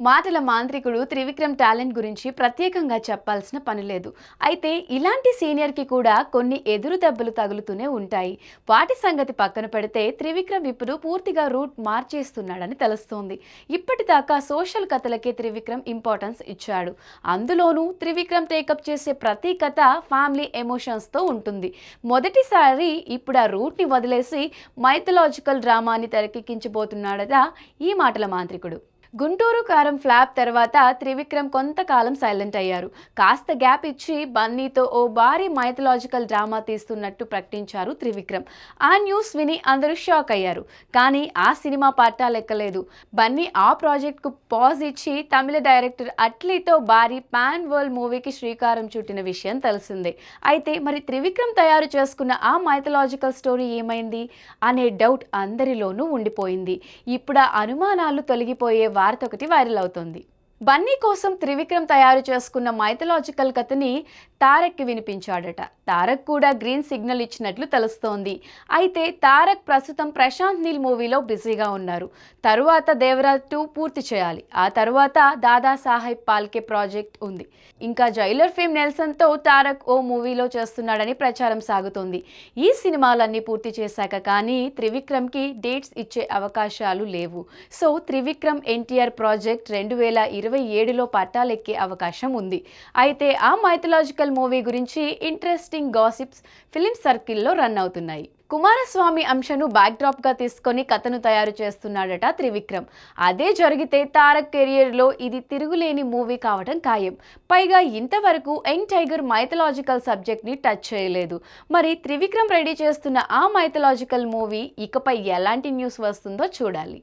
మాటల మాంత్రికుడు త్రివిక్రమ్ టాలెంట్ గురించి ప్రత్యేకంగా చెప్పాల్సిన పని లేదు. అయితే ఇలాంటి సీనియర్కి కూడా కొన్ని ఎదురు దెబ్బలు తగులుతూనే ఉంటాయి. వాటి సంగతి పక్కన పెడితే త్రివిక్రమ్ ఇప్పుడు పూర్తిగా రూట్ మార్చేస్తున్నాడని తెలుస్తోంది. ఇప్పటిదాకా సోషల్ కథలకే త్రివిక్రమ్ ఇంపార్టెన్స్ ఇచ్చాడు. అందులోనూ త్రివిక్రమ్ టేకప్ చేసే ప్రతి కథ ఫ్యామిలీ ఎమోషన్స్తో ఉంటుంది. మొదటిసారి ఇప్పుడు ఆ రూట్ని వదిలేసి మైథలాజికల్ డ్రామాని తెరకెక్కించబోతున్నాడట ఈ మాటల మాంత్రికుడు. గుంటూరు కారం ఫ్లాప్ తర్వాత త్రివిక్రమ్ కొంతకాలం సైలెంట్ అయ్యారు. కాస్త గ్యాప్ ఇచ్చి బన్నీతో ఓ భారీ మైథలాజికల్ డ్రామా తీస్తున్నట్టు ప్రకటించారు త్రివిక్రమ్. ఆ న్యూస్ విని అందరూ షాక్ అయ్యారు. కానీ ఆ సినిమా పట్టా లెక్కలేదు. బన్నీ ఆ ప్రాజెక్ట్కు పాజ్ ఇచ్చి తమిళ డైరెక్టర్ అట్లీతో భారీ పాన్ వరల్డ్ మూవీకి శ్రీకారం చుట్టిన విషయం తెలిసిందే. అయితే మరి త్రివిక్రమ్ తయారు చేసుకున్న ఆ మైథలాజికల్ స్టోరీ ఏమైంది? అనే డౌట్ అందరిలోనూ ఉండిపోయింది. ఇప్పుడు ఆ అనుమానాలు తొలగిపోయే వార్త ఒకటి వైరల్ అవుతోంది. బన్నీ కోసం త్రివిక్రమ్ తయారు చేసుకున్న మైథలాజికల్ కథని తారక్కి వినిపించాడట. తారక్ కూడా గ్రీన్ సిగ్నల్ ఇచ్చినట్లు తెలుస్తోంది. అయితే తారక్ ప్రస్తుతం ప్రశాంత్ నీల్ మూవీలో బిజీగా ఉన్నారు. తరువాత దేవరాజ్ టూ పూర్తి చేయాలి. ఆ తరువాత దాదా సాహెబ్ పాల్కే ప్రాజెక్ట్ ఉంది. ఇంకా జైలర్ ఫేమ్ నెల్సన్తో తారక్ ఓ మూవీలో చేస్తున్నాడని ప్రచారం సాగుతోంది. ఈ సినిమాలన్నీ పూర్తి చేశాక కానీ త్రివిక్రమ్కి డేట్స్ ఇచ్చే అవకాశాలు లేవు. సో త్రివిక్రమ్ ఎన్టీఆర్ ప్రాజెక్ట్ రెండు వేల ఇరవై ఇరవై ఏడులో పట్టాలెక్కే అవకాశం ఉంది. అయితే ఆ మైథలాజికల్ మూవీ గురించి ఇంట్రెస్టింగ్ గాసిప్స్ ఫిలిం సర్కిల్లో రన్ అవుతున్నాయి. కుమారస్వామి అంశను బ్యాక్డ్రాప్గా తీసుకొని కథను తయారు చేస్తున్నాడట త్రివిక్రమ్. అదే జరిగితే తారక్ కెరియర్లో ఇది తిరుగులేని మూవీ కావడం ఖాయం. పైగా ఇంతవరకు యంగ్ టైగర్ మైథలాజికల్ సబ్జెక్ట్ని టచ్ చేయలేదు. మరి త్రివిక్రమ్ రెడీ చేస్తున్న ఆ మైథలాజికల్ మూవీ ఇకపై ఎలాంటి న్యూస్ వస్తుందో చూడాలి.